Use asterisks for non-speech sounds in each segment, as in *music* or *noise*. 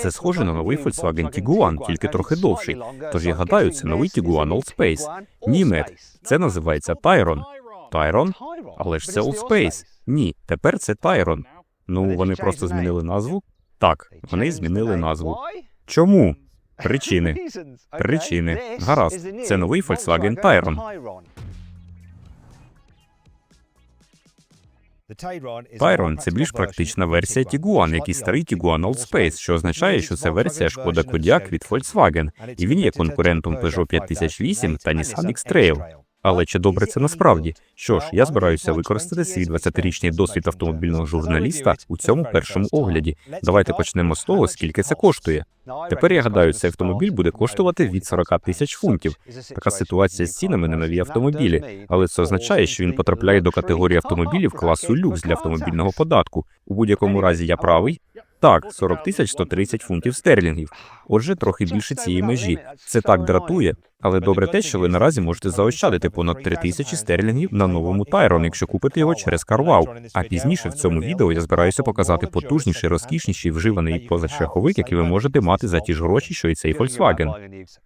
Це схоже на новий Volkswagen Tiguan, тільки трохи довший. Тож я гадаю, це новий Tiguan Old Space. Ні, Мет, це називається Tyron. Tyron? Але ж це Old Space. Ні, тепер це Tyron. Ну, вони просто змінили назву? Так, вони змінили назву. Чому? *laughs* Причини. Причини. Гаразд. Це новий Volkswagen Tyron. Tyron – це більш практична версія Тігуан, як і старий Тігуан Old Space, що означає, що це версія Шкода Кодяк від Volkswagen, і він є конкурентом Peugeot 5008 та Nissan X-Trail. Але чи добре це насправді? Що ж, я збираюся використати свій 20-річний досвід автомобільного журналіста у цьому першому огляді. Давайте почнемо з того, скільки це коштує. Тепер я гадаю, цей автомобіль буде коштувати від 40 тисяч фунтів. Така ситуація з цінами на нові автомобілі, але це означає, що він потрапляє до категорії автомобілів класу люкс для автомобільного податку. У будь-якому разі я правий. Так, 40 тисяч 130 фунтів стерлінгів. Отже, трохи більше цієї межі. Це так дратує, але добре те, що ви наразі можете заощадити понад 3 тисячі стерлінгів на новому Тайрон, якщо купите його через CarWow. А пізніше в цьому відео я збираюся показати потужніший, розкішніший вживаний позашляховик, який ви можете мати за ті ж гроші, що і цей Volkswagen.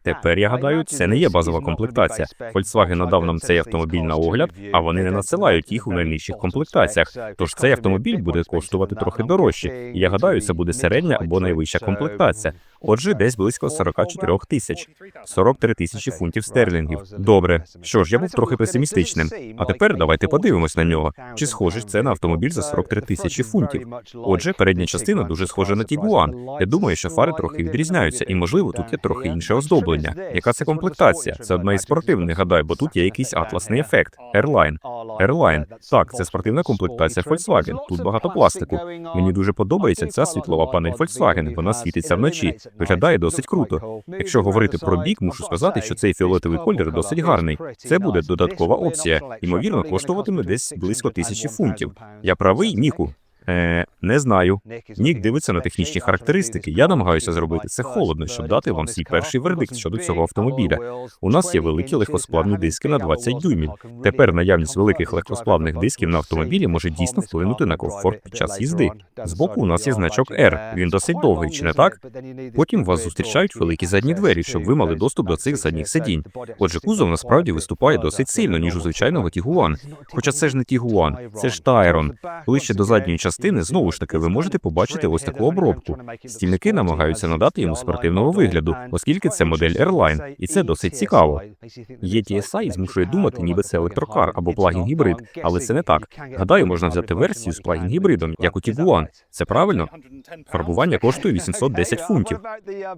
Тепер я гадаю, це не є базова комплектація. Volkswagen надав нам цей автомобіль на огляд, а вони не надсилають їх у найнижчих комплектаціях. Тож цей автомобіль буде коштувати трохи дорожче. І я гадаю, це буде середня або найвища комплектація. Отже, десь близько 44 тисяч, 43 тисячі фунтів стерлінгів. Добре, що ж, я був трохи песимістичним. А тепер давайте подивимось на нього. Чи схоже це на автомобіль за 43 тисячі фунтів? Отже, передня частина дуже схожа на Tiguan. Я думаю, що фари трохи відрізняються, і можливо тут є трохи інше оздоблення. Яка це комплектація? Це одна із спортивних, гадаю, бо тут є якийсь атласний ефект. Airline. Airline. Так, це спортивна комплектація Volkswagen. Тут багато пластику. Мені дуже подобається ця світлова панель Volkswagen. Вона світиться вночі. Виглядає досить круто. Якщо говорити про бік, мушу сказати, що цей фіолетовий колір досить гарний. Це буде додаткова опція. Ймовірно, коштуватиме десь близько тисячі фунтів. Я правий, Ніку. Е, не знаю. Нік дивиться на технічні характеристики. Я намагаюся зробити це холодно, щоб дати вам свій перший вердикт щодо цього автомобіля. У нас є великі легкосплавні диски на 20 дюймів. Тепер наявність великих легкосплавних дисків на автомобілі може дійсно вплинути на комфорт під час їзди. Збоку у нас є значок R. Він досить довгий, чи не так? Потім вас зустрічають великі задні двері, щоб ви мали доступ до цих задніх сидінь. Отже, кузов насправді виступає досить сильно, ніж у звичайного Тігуан. Хоча це ж не Тігуан, це ж Тайрон. Ближче до задньої частини знову ж таки ви можете побачити ось таку обробку. Стільники намагаються надати йому спортивного вигляду, оскільки це модель Airline, і це досить цікаво. ETSI змушує думати, ніби це електрокар або плагін гібрид, але це не так. Гадаю, можна взяти версію з плагін гібридом, як у Tiguan. Це правильно? Фарбування коштує 810 фунтів.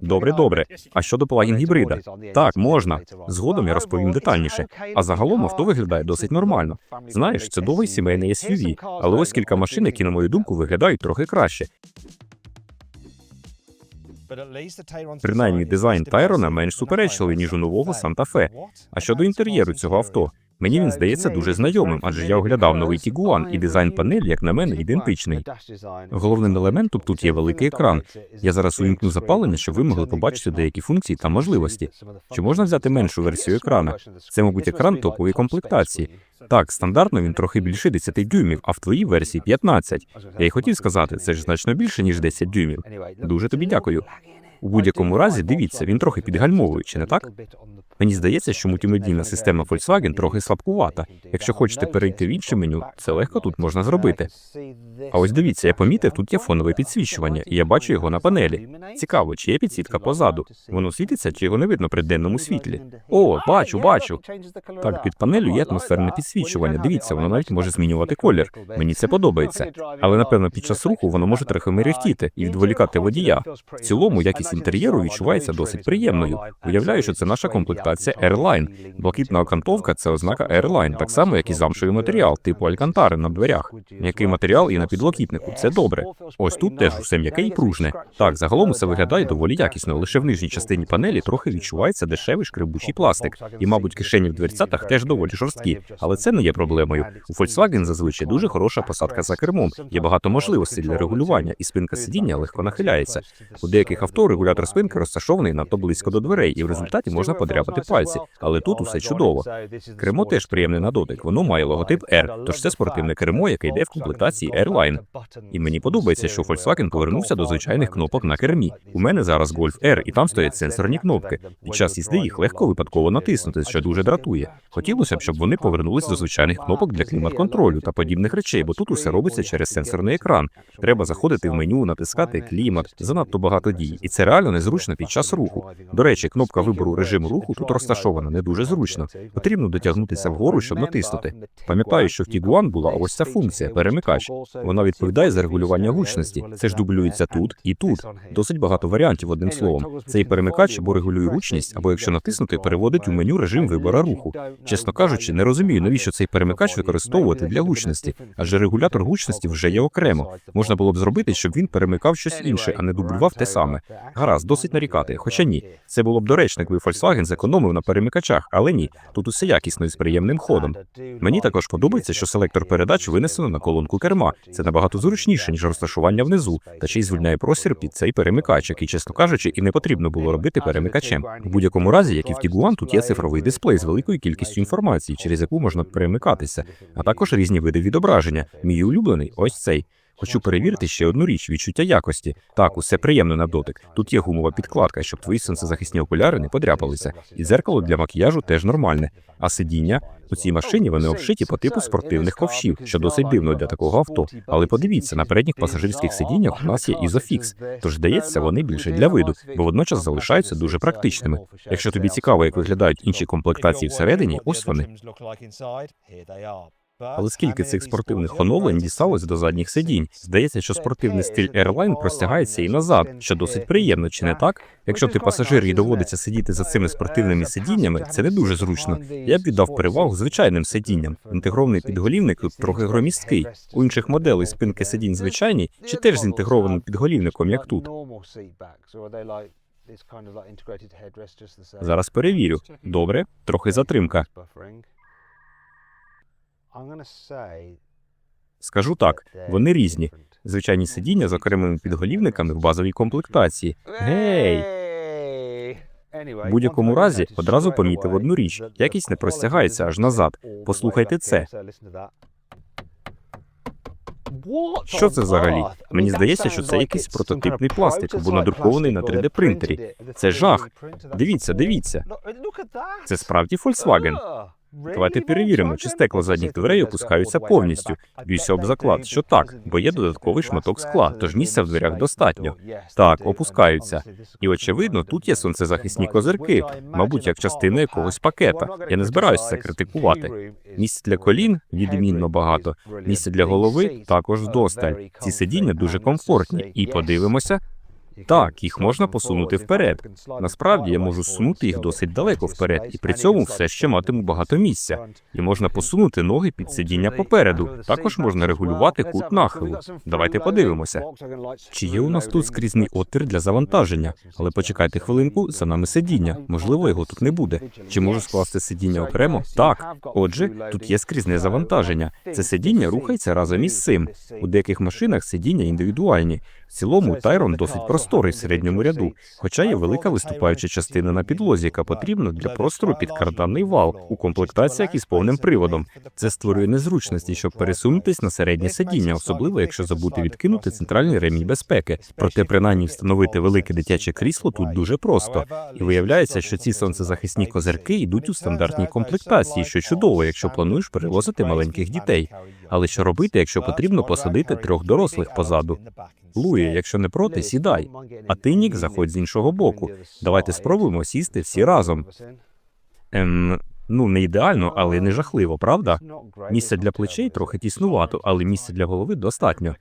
Добре, добре. А щодо плагін гібрида? Так, можна. Згодом я розповім детальніше. А загалом авто виглядає досить нормально. Знаєш, це довгий сімейний SUV, але ось кілька машин, які, на мою думку, виглядають трохи краще. Принаймні, дизайн Тайрона менш суперечливий, ніж у нового Санта-Фе. А щодо інтер'єру цього авто, мені він здається дуже знайомим, адже я оглядав новий Тігуан, і дизайн панелі, як на мене, ідентичний. Головним елементом тут є великий екран. Я зараз увімкну запалення, щоб ви могли побачити деякі функції та можливості. Чи можна взяти меншу версію екрана? Це, мабуть, екран топової комплектації. Так, стандартно він трохи більше 10 дюймів, а в твоїй версії 15. Я й хотів сказати, це ж значно більше, ніж 10 дюймів. Дуже тобі дякую. У будь-якому разі, дивіться, він трохи підгальмовує, чи не так? Мені здається, що мультимедійна система Volkswagen трохи слабкувата. Якщо хочете перейти в інше меню, це легко тут можна зробити. А ось дивіться, я помітив, тут є фонове підсвічування, і я бачу його на панелі. Цікаво, чи є підсвітка позаду. Воно світиться, чи його не видно при денному світлі? О, бачу, бачу. Так, під панелю є атмосферне підсвічування. Дивіться, воно навіть може змінювати колір. Мені це подобається. Але напевно під час руху воно може трохи мерехтіти і відволікати водія. В цілому якість інтер'єру відчувається досить приємною. Уявляю, що це наша комплектація Airline. Блакитна окантовка це ознака Airline, так само, як і замшовий матеріал, типу алькантари на дверях. М'який матеріал і на підлокітнику. Це добре. Ось тут теж усе м'яке і пружне. Так, загалом усе виглядає доволі якісно. Лише в нижній частині панелі трохи відчувається дешевий шкребучий пластик. І, мабуть, кишені в дверцятах теж доволі жорсткі, але це не є проблемою. У Volkswagen зазвичай дуже хороша посадка за кермом. Є багато можливостей для регулювання, і спинка сидіння легко нахиляється. У деяких авто регулятор спинки розташований надто близько до дверей, і в результаті можна подряпати пальці. Але тут усе чудово. Кермо теж приємне на дотик. Воно має логотип R, тож це спортивне кермо, яке йде в комплектації Airline. І мені подобається, що Volkswagen повернувся до звичайних кнопок на кермі. У мене зараз Golf R, і там стоять сенсорні кнопки. Під час їзди їх легко випадково натиснути, що дуже дратує. Хотілося б, щоб вони повернулись до звичайних кнопок для клімат-контролю та подібних речей, бо тут усе робиться через сенсорний екран. Треба заходити в меню, натискати клімат, занадто багато дій, і це реально незручно під час руху. До речі, кнопка вибору режиму руху тут розташована не дуже зручно. Потрібно дотягнутися вгору, щоб натиснути. Пам'ятаю, що в Tiguan була ось ця функція перемикач. Вона відповідає за регулювання гучності. Це ж дублюється тут і тут. Досить багато варіантів одним словом. Цей перемикач або регулює гучність, або якщо натиснути, переводить у меню режим вибора руху. Чесно кажучи, не розумію, навіщо цей перемикач використовувати для гучності, адже регулятор гучності вже є окремо. Можна було б зробити, щоб він перемикав щось інше, а не дублював те саме. Гаразд, досить нарікати. Хоча ні, це було б доречно, якби Volkswagen зекономив на перемикачах, але ні, тут усе якісно і з приємним ходом. Мені також подобається, що селектор передач винесено на колонку керма. Це набагато зручніше, ніж розташування внизу, та ще й звільняє простір під цей перемикач, який, чесно кажучи, і не потрібно було робити перемикачем. В будь-якому разі, як і в Tiguan, тут є цифровий дисплей з великою кількістю інформації, через яку можна перемикатися, а також різні види відображення. Мій улюблений ось цей. Хочу перевірити ще одну річ відчуття якості. Так, усе приємно на дотик. Тут є гумова підкладка, щоб твої сонцезахисні окуляри не подряпалися. І дзеркало для макіяжу теж нормальне. А сидіння у цій машині вони обшиті по типу спортивних ковшів, що досить дивно для такого авто. Але подивіться, на передніх пасажирських сидіннях у нас є ізофікс, тож здається, вони більше для виду, бо водночас залишаються дуже практичними. Якщо тобі цікаво, як виглядають інші комплектації всередині, ось вони. Але скільки цих спортивних оновлень дісталось до задніх сидінь? Здається, що спортивний стиль Airline простягається і назад, що досить приємно, чи не так? Якщо ти пасажир і доводиться сидіти за цими спортивними сидіннями, це не дуже зручно. Я б віддав перевагу звичайним сидінням. Інтегрований підголівник тут трохи громісткий. У інших моделей спинки сидінь звичайні, чи теж з інтегрованим підголівником, як тут. Зараз перевірю. Добре, трохи затримка. Скажу так, вони різні. Звичайні сидіння з окремими підголівниками в базовій комплектації. Гей! В будь-якому разі одразу помітив одну річ: якість не простягається аж назад. Послухайте це. Що це взагалі? Мені здається, що це якийсь прототипний пластик або надрукований на 3D принтері. Це жах. Дивіться, дивіться. Це справді Volkswagen. Давайте перевіримо, чи стекла задніх дверей опускаються повністю. Б'юся об заклад, що так, бо є додатковий шматок скла, тож місця в дверях достатньо. Так, опускаються. І очевидно, тут є сонцезахисні козирки, мабуть, як частина якогось пакета. Я не збираюся це критикувати. Місць для колін відмінно багато. Місце для голови також вдосталь. Ці сидіння дуже комфортні. І подивимося. Так, їх можна посунути вперед. Насправді я можу сунути їх досить далеко вперед, і при цьому все ще матиму багато місця. І можна посунути ноги під сидіння попереду. Також можна регулювати кут нахилу. Давайте подивимося. Чи є у нас тут скрізний отвір для завантаження? Але почекайте хвилинку, за нами сидіння. Можливо, його тут не буде. Чи можу скласти сидіння окремо? Так. Отже, тут є скрізне завантаження. Це сидіння рухається разом із цим. У деяких машинах сидіння індивідуальні. В цілому Тайрон досить просторий в середньому ряду, хоча є велика виступаюча частина на підлозі, яка потрібна для простору під карданний вал у комплектаціях із повним приводом. Це створює незручності, щоб пересунутись на середнє сидіння, особливо якщо забути відкинути центральний ремінь безпеки. Проте, принаймні, встановити велике дитяче крісло тут дуже просто. І виявляється, що ці сонцезахисні козирки йдуть у стандартній комплектації, що чудово, якщо плануєш перевозити маленьких дітей. Але що робити, якщо потрібно посадити трьох дорослих позаду? Луї, якщо не проти, сідай. А ти, Нік, заходь з іншого боку. Давайте спробуємо сісти всі разом. Ем, ну не ідеально, але не жахливо, правда? Місце для плечей трохи тіснувато, але місця для голови достатньо.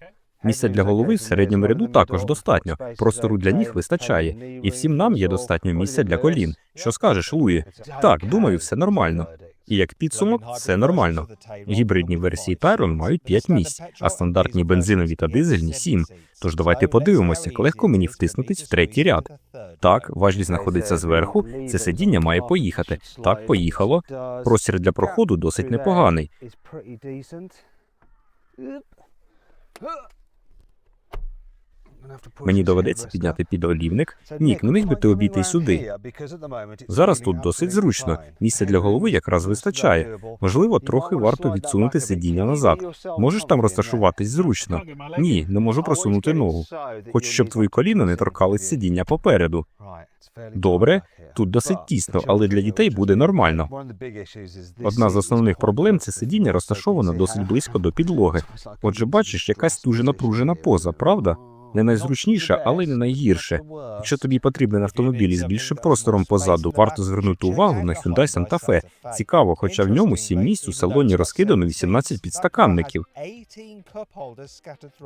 Місця для голови в середньому ряду також достатньо. Простору для ніг вистачає, і всім нам є достатньо місця для колін. Що скажеш, Луї? Так, думаю, все нормально. І як підсумок, все нормально. Гібридні версії Tyron мають 5 місць, а стандартні бензинові та дизельні 7. Тож давайте подивимося, як легко мені втиснутись в третій ряд. Так, важіль знаходиться зверху. Це сидіння має поїхати. Так, поїхало. Простір для проходу досить непоганий. Мені доведеться підняти підолівник. Нік, не міг би ти обійти сюди. Зараз тут досить зручно. Місця для голови якраз вистачає. Можливо, трохи варто відсунути сидіння назад. Можеш там розташуватись зручно? Ні, не можу просунути ногу. Хочу, щоб твої коліна не торкались сидіння попереду. Добре, тут досить тісно, але для дітей буде нормально. Одна з основних проблем це сидіння розташоване досить близько до підлоги. Отже, бачиш, якась дуже напружена поза, правда? Не найзручніша, але й не найгірше. Якщо тобі потрібен автомобіль із більшим простором позаду, варто звернути увагу на Hyundai Santa Fe. Цікаво, хоча в ньому 7 місць у салоні розкидано 18 підстаканників.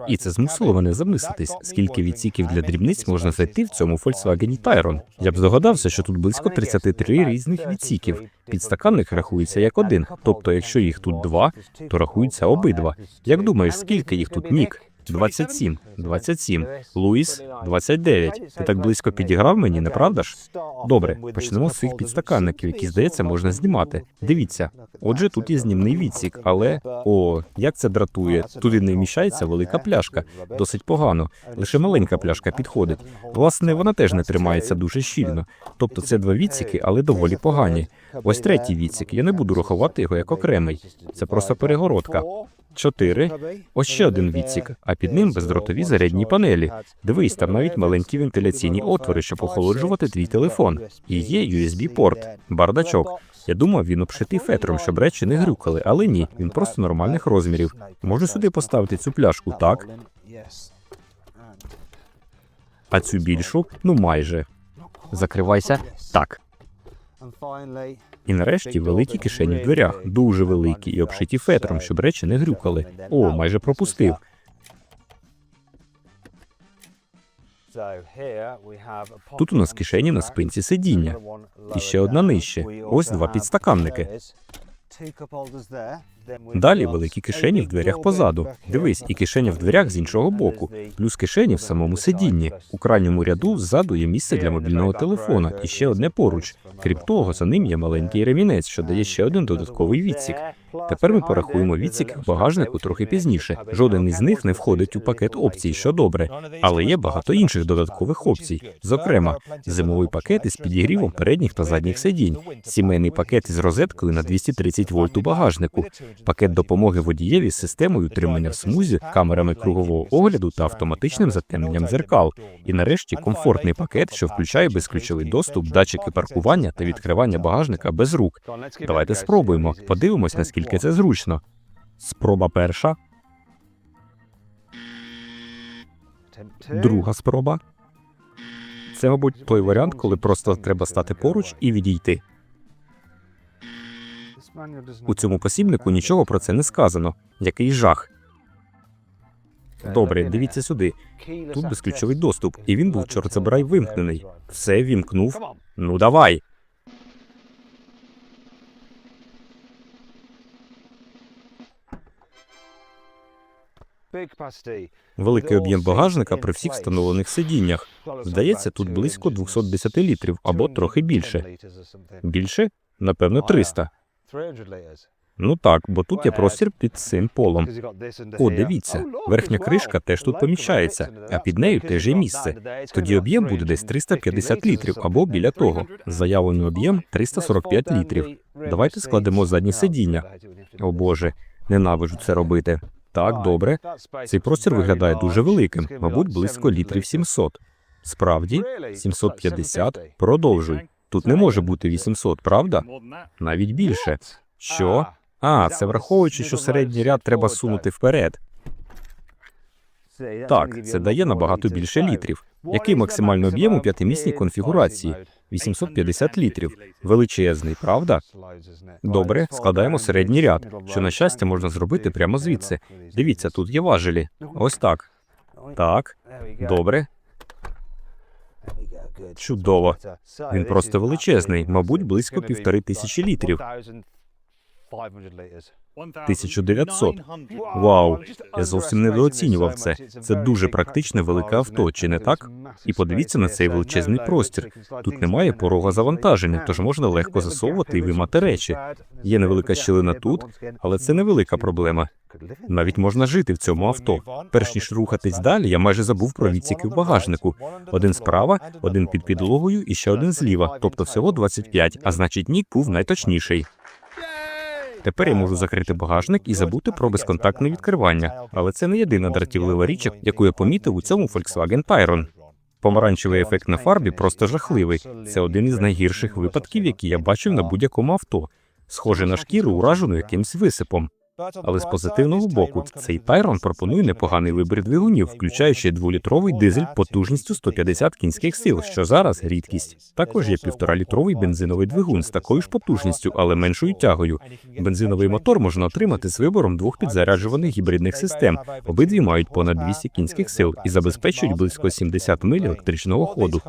І це змусило мене замислитись, скільки відсіків для дрібниць можна знайти в цьому Volkswagen Tayron. Я б здогадався, що тут близько 33 різних відсіків. Підстаканник рахується як один, тобто, якщо їх тут два, то рахуються обидва. Як думаєш, скільки їх тут нік? 27, 27. Луїс 29. Ти так близько підіграв мені, не правда ж? Добре, почнемо з цих підстаканників, які, здається, можна знімати. Дивіться, отже, тут є знімний відсік, але о, як це дратує. Туди не вміщається велика пляшка. Досить погано. Лише маленька пляшка підходить. Власне, вона теж не тримається дуже щільно. Тобто це два відсіки, але доволі погані. Ось третій відсік. Я не буду рахувати його як окремий. Це просто перегородка. Чотири. Ось ще один відсік, а під ним бездротові зарядні панелі. Дивись, там навіть маленькі вентиляційні отвори, щоб охолоджувати твій телефон. І є USB-порт, бардачок. Я думав, він обшитий фетром, щоб речі не грюкали, але ні, він просто нормальних розмірів. Можу сюди поставити цю пляшку, так? А цю більшу? Ну майже. Закривайся. Так. І нарешті великі кишені в дверях, дуже великі і обшиті фетром, щоб речі не грюкали. О, майже пропустив. Тут у нас кишені на спинці сидіння. І ще одна нижче. Ось два підстаканники. Далі великі кишені в дверях позаду. Дивись, і кишеня в дверях з іншого боку, плюс кишені в самому сидінні. У крайньому ряду ззаду є місце для мобільного телефона і ще одне поруч. Крім того, за ним є маленький ремінець, що дає ще один додатковий відсік. Тепер ми порахуємо відсік в багажнику трохи пізніше. Жоден із них не входить у пакет опцій, що добре, але є багато інших додаткових опцій. Зокрема, зимовий пакет із підігрівом передніх та задніх сидінь, сімейний пакет із розеткою на 230 вольт у багажнику, пакет допомоги водієві з системою утримання в смузі, камерами кругового огляду та автоматичним затемненням дзеркал. І нарешті комфортний пакет, що включає безключовий доступ, датчики паркування та відкривання багажника без рук. Давайте спробуємо. Подивимось, наскільки це зручно. Спроба перша, друга спроба. Це, мабуть, той варіант, коли просто треба стати поруч і відійти. У цьому посібнику нічого про це не сказано. Який жах. Добре, дивіться сюди. Тут безключовий доступ, і він був чорт забирай вимкнений. Все вімкнув. Ну давай. Великий об'єм багажника при всіх встановлених сидіннях. Здається, тут близько 210 літрів або трохи більше. Більше? Напевно, 300. Ну так, бо тут є простір під цим полом. О, дивіться, верхня кришка теж тут поміщається, а під нею теж є місце. Тоді об'єм буде десь 350 літрів або біля того. Заявлений об'єм 345 літрів. Давайте складемо заднє сидіння. О Боже, ненавиджу це робити. Так, добре. Цей простір виглядає дуже великим, мабуть, близько літрів 700. Справді, 750. Продовжуй. Тут не може бути 800, правда? Навіть більше. Що? А, це враховуючи, що середній ряд треба сунути вперед. Так, це дає набагато більше літрів. Який максимальний об'єм у п'ятимісній конфігурації? 850 літрів. Величезний, правда? Добре, складаємо середній ряд, що на щастя можна зробити прямо звідси. Дивіться, тут є важелі. Ось так. Так, добре. Чудово. Він просто величезний, мабуть, близько півтори тисячі літрів. 1900. Вау, я зовсім недооцінював це. Це дуже практичне велике авто, чи не так? І подивіться на цей величезний простір. Тут немає порога завантаження, тож можна легко засовувати і виймати речі. Є невелика щілина тут, але це невелика проблема. Навіть можна жити в цьому авто. Перш ніж рухатись далі, я майже забув про відсіки в багажнику. Один справа, один під підлогою і ще один зліва, тобто всього 25, а значить нік був найточніший. Тепер я можу закрити багажник і забути про безконтактне відкривання. Але це не єдина дратівлива річ, яку я помітив у цьому Volkswagen Tayron. Помаранчевий ефект на фарбі просто жахливий. Це один із найгірших випадків, які я бачив на будь-якому авто. Схоже на шкіру, уражену якимсь висипом. Але з позитивного боку, цей Тайрон пропонує непоганий вибір двигунів, включаючи дволітровий дизель потужністю 150 кінських сил, що зараз рідкість. Також є півторалітровий бензиновий двигун з такою ж потужністю, але меншою тягою. Бензиновий мотор можна отримати з вибором двох підзаряджуваних гібридних систем. Обидві мають понад 200 кінських сил і забезпечують близько 70 миль електричного ходу.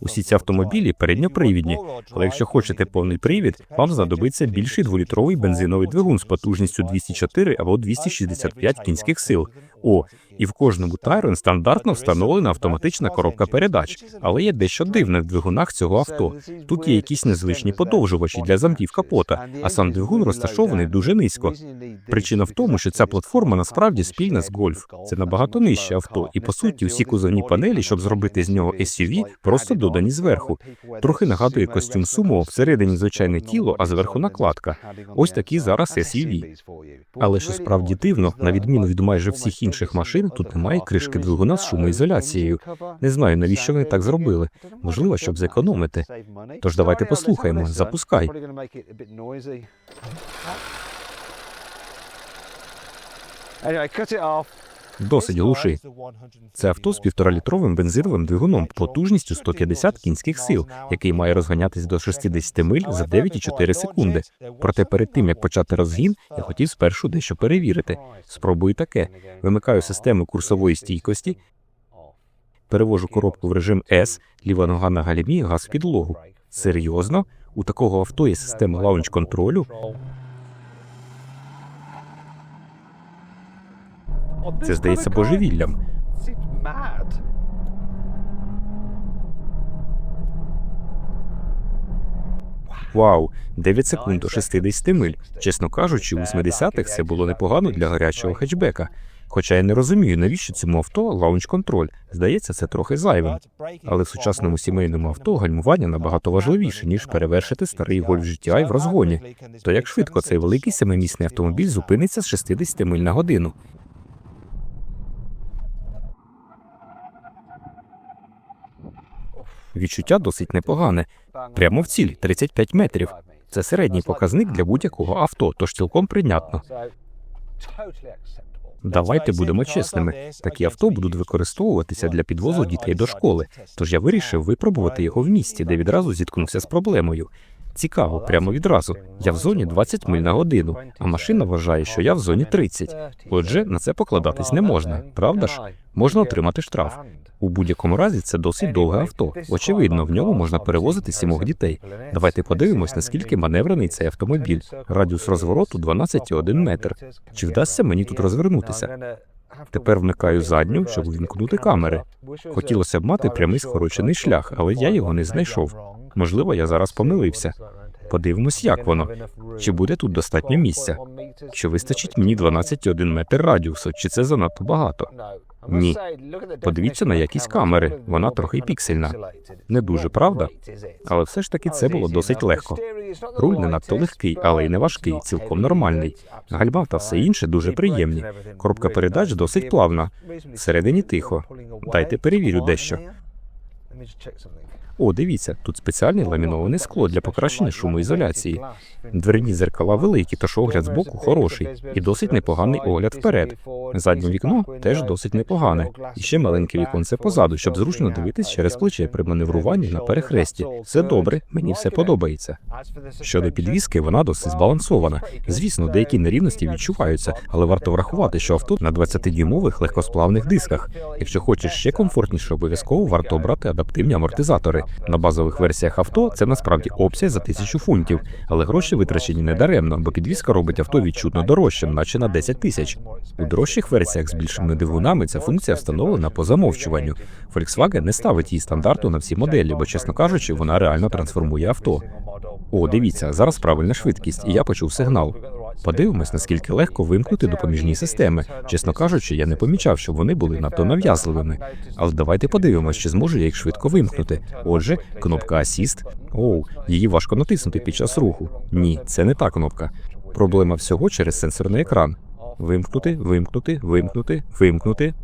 Усі ці автомобілі передньопривідні, але якщо хочете повний привід, вам знадобиться більший дволітровий бензиновий двигун з потужністю 204 або 265 кінських сил. О, і в кожному Тайрон стандартно встановлена автоматична коробка передач, але є дещо дивне в двигунах цього авто. Тут є якісь незвичні подовжувачі для замків капота, а сам двигун розташований дуже низько. Причина в тому, що ця платформа насправді спільна з гольф. Це набагато нижче авто, і по суті, усі кузовні панелі, щоб зробити з нього SUV, просто додані зверху. Трохи нагадує костюм сумо, всередині звичайне тіло, а зверху накладка. Ось такі зараз SUV. Але що справді дивно, на відміну від майже всіх інших машин, тут немає кришки двигуна з шумоізоляцією. Не знаю, навіщо вони так зробили. Можливо, щоб зекономити. Тож давайте послухаємо. Запускай. Досить глуши. Це авто з півторалітровим бензиновим двигуном потужністю 150 кінських сил, який має розганятись до 60 миль за 9,4 секунди. Проте перед тим як почати розгін, я хотів спершу дещо перевірити. Спробую таке: вимикаю систему курсової стійкості, перевожу коробку в режим S, ліва нога на гальмі, газ в підлогу. Серйозно? У такого авто є система лаунч контролю. Це здається божевіллям. Вау, 9 секунд до 60 миль. Чесно кажучи, у 80-х це було непогано для гарячого хетчбека. Хоча я не розумію, навіщо цьому авто лаунч-контроль. Здається, це трохи зайвим. Але в сучасному сімейному авто гальмування набагато важливіше, ніж перевершити старий гольф GTI в розгоні. То як швидко цей великий семимісний автомобіль зупиниться з 60 миль на годину? Відчуття досить непогане. Прямо в ціль 35 метрів. Це середній показник для будь-якого авто, тож цілком прийнятно. Давайте будемо чесними. Такі авто будуть використовуватися для підвозу дітей до школи. Тож я вирішив випробувати його в місті, де відразу зіткнувся з проблемою. Цікаво, прямо відразу. Я в зоні 20 миль на годину, а машина вважає, що я в зоні 30. Отже, на це покладатись не можна, правда ж? Можна отримати штраф. У будь-якому разі це досить довге авто. Очевидно, в ньому можна перевозити сімох дітей. Давайте подивимось, наскільки маневрений цей автомобіль. Радіус розвороту 12,1 метр. Чи вдасться мені тут розвернутися? Тепер вмикаю задню, щоб увімкнути камери. Хотілося б мати прямий скорочений шлях, але я його не знайшов. Можливо, я зараз помилився. Подивимось, як воно. Чи буде тут достатньо місця? Чи вистачить мені 12,1 метр радіусу, чи це занадто багато? Ні. Подивіться на якість камери, вона трохи піксельна. Не дуже, правда? Але все ж таки це було досить легко. Руль не надто легкий, але й не важкий, цілком нормальний. Гальма та все інше дуже приємні. Коробка передач досить плавна. Всередині тихо. Дайте перевірю дещо. О, дивіться, тут спеціальне ламіноване скло для покращення шумоізоляції. Дверні зеркала великі, тож огляд збоку хороший і досить непоганий огляд вперед. Заднє вікно теж досить непогане. І ще маленьке віконце позаду, щоб зручно дивитись через плече при маневруванні на перехресті. Все добре, мені все подобається. Щодо підвіски, вона досить збалансована. Звісно, деякі нерівності відчуваються, але варто врахувати, що авто на 20-дюймових легкосплавних дисках. Якщо хочеш ще комфортніше, обов'язково варто обрати адаптивні амортизатори. На базових версіях авто це насправді опція за тисячу фунтів, але гроші витрачені не даремно, бо підвізка робить авто відчутно дорожчим, наче на 10 тисяч. У дорожчих версіях з більшими двигунами ця функція встановлена по замовчуванню. Volkswagen не ставить її стандарту на всі моделі, бо, чесно кажучи, вона реально трансформує авто. О, дивіться, зараз правильна швидкість, і я почув сигнал. Подивимось, наскільки легко вимкнути допоміжні системи. Чесно кажучи, я не помічав, що вони були надто нав'язливими. Але давайте подивимось, чи зможу я їх швидко вимкнути. Отже, кнопка Асіст. Оу, її важко натиснути під час руху. Ні, це не та кнопка. Проблема всього через сенсорний екран. Вимкнути, вимкнути, вимкнути, вимкнути.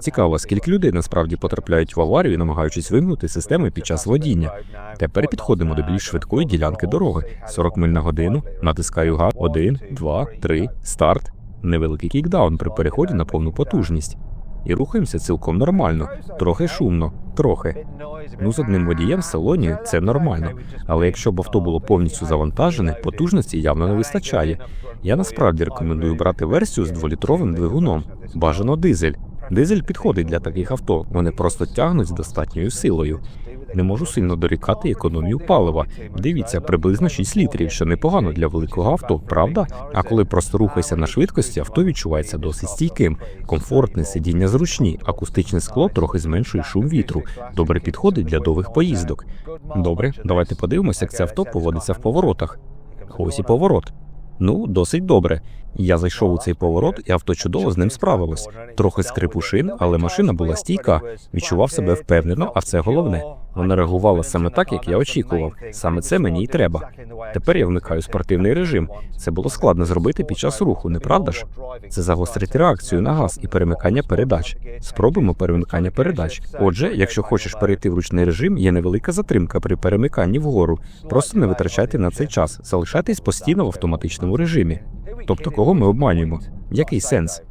Цікаво, скільки людей насправді потрапляють в аварію, намагаючись вимкнути системи під час водіння. Тепер підходимо до більш швидкої ділянки дороги. 40 миль на годину. Натискаю газ. 1, 2, 3, старт. Невеликий кікдаун при переході на повну потужність. І рухаємося цілком нормально. Трохи шумно, трохи. Ну, з одним водієм в салоні це нормально. Але якщо б авто було повністю завантажене, потужності явно не вистачає. Я насправді рекомендую брати версію з дволітровим двигуном. Бажано дизель. Дизель підходить для таких авто, вони просто тягнуть з достатньою силою. Не можу сильно дорікати економію палива. Дивіться, приблизно 6 літрів, що непогано для великого авто, правда? А коли просто рухайся на швидкості, авто відчувається досить стійким. Комфортне сидіння зручні, акустичне скло трохи зменшує шум вітру. Добре підходить для довгих поїздок. Добре, давайте подивимося, як це авто поводиться в поворотах. Ось і поворот. Ну, досить добре. Я зайшов у цей поворот, і авто чудово з ним справилось. Трохи скрипу шин, але машина була стійка. Відчував себе впевнено, а це головне. Вона реагувала саме так, як я очікував. Саме це мені й треба. Тепер я вмикаю спортивний режим. Це було складно зробити під час руху, не правда ж? Це загострити реакцію на газ і перемикання передач. Спробуємо перемикання передач. Отже, якщо хочеш перейти в ручний режим, є невелика затримка при перемиканні вгору. Просто не витрачайте на цей час, залишайтесь постійно в автоматичному режимі. Тобто, кого ми обманюємо? Який сенс?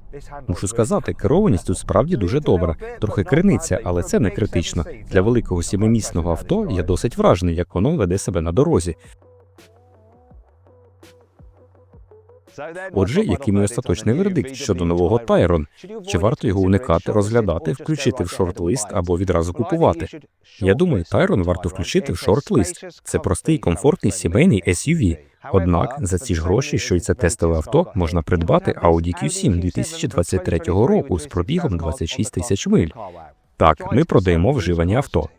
Мушу сказати, керованість тут справді дуже добра. Трохи криниться, але це не критично. Для великого сімимісного авто я досить вражений, як воно веде себе на дорозі. Отже, який мій остаточний вердикт щодо нового Тайрон? Чи варто його уникати, розглядати, включити в шорт-лист або відразу купувати? Я думаю, Тайрон варто включити в шорт-лист. Це простий, комфортний сімейний SUV. Однак за ці ж гроші, що й це тестове авто, можна придбати Audi Q7 2023 року з пробігом 26 тисяч миль. Так, ми продаємо вживані авто.